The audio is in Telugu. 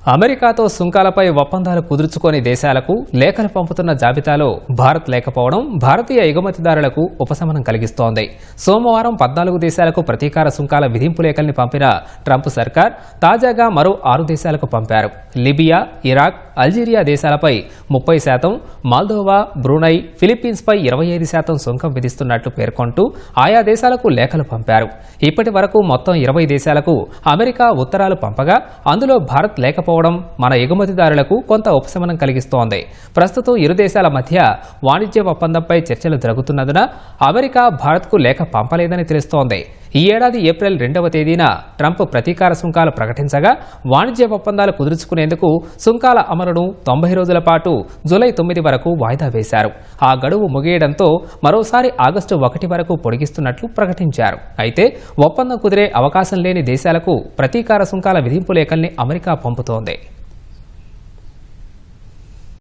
అమెరికాతో సుంకాలపై ఒప్పందాలు కుదుర్చుకొని దేశాలకు లేఖలు పంపుతున్న జాబితాలో భారత్ లేకపోవడం భారతీయ ఎగుమతిదారులకు ఉపశమనం కలిగిస్తోంది. సోమవారం పద్నాలుగు దేశాలకు ప్రతీకార సుంకాల విధింపు లేఖల్ని పంపిన ట్రంప్ సర్కార్ తాజాగా మరో ఆరు దేశాలకు పంపారు. లిబియా ఇరాక్ అల్జీరియా దేశాలపై ముప్పై శాతం మాల్దోవా బ్రూనై ఫిలిప్పీన్స్పై ఇరవై ఐదు శాతం సుంకం విధిస్తున్నట్లు పేర్కొంటూ ఆయా దేశాలకు లేఖలు పంపారు. ఇప్పటి వరకు మొత్తం ఇరవై దేశాలకు అమెరికా ఉత్తరాలు పంపగా అందులో భారత్ లేకపోవడం మన ఎగుమతిదారులకు కొంత ఉపశమనం కలిగిస్తోంది. ప్రస్తుతం ఇరు దేశాల మధ్య వాణిజ్య ఒప్పందంపై చర్చలు జరుగుతున్నందున అమెరికా భారత్కు లేఖ పంపలేదని తెలుస్తోంది. ఈ ఏడాది ఏప్రిల్ రెండవ తేదీన ట్రంప్ ప్రతీకార సుంకాలు ప్రకటించగా వాణిజ్య ఒప్పందాలు కుదుర్చుకునేందుకు సుంకాల అమలును తొంభై రోజుల పాటు జూలై తొమ్మిది వరకు వాయిదా వేశారు. ఆ గడువు ముగియడంతో మరోసారి ఆగస్టు ఒకటి వరకు పొడిగిస్తున్నట్లు ప్రకటించారు. అయితే ఒప్పందం కుదిరే అవకాశం లేని దేశాలకు ప్రతీకార సుంకాల విధింపు లేఖల్ని అమెరికా పంపుతోంది.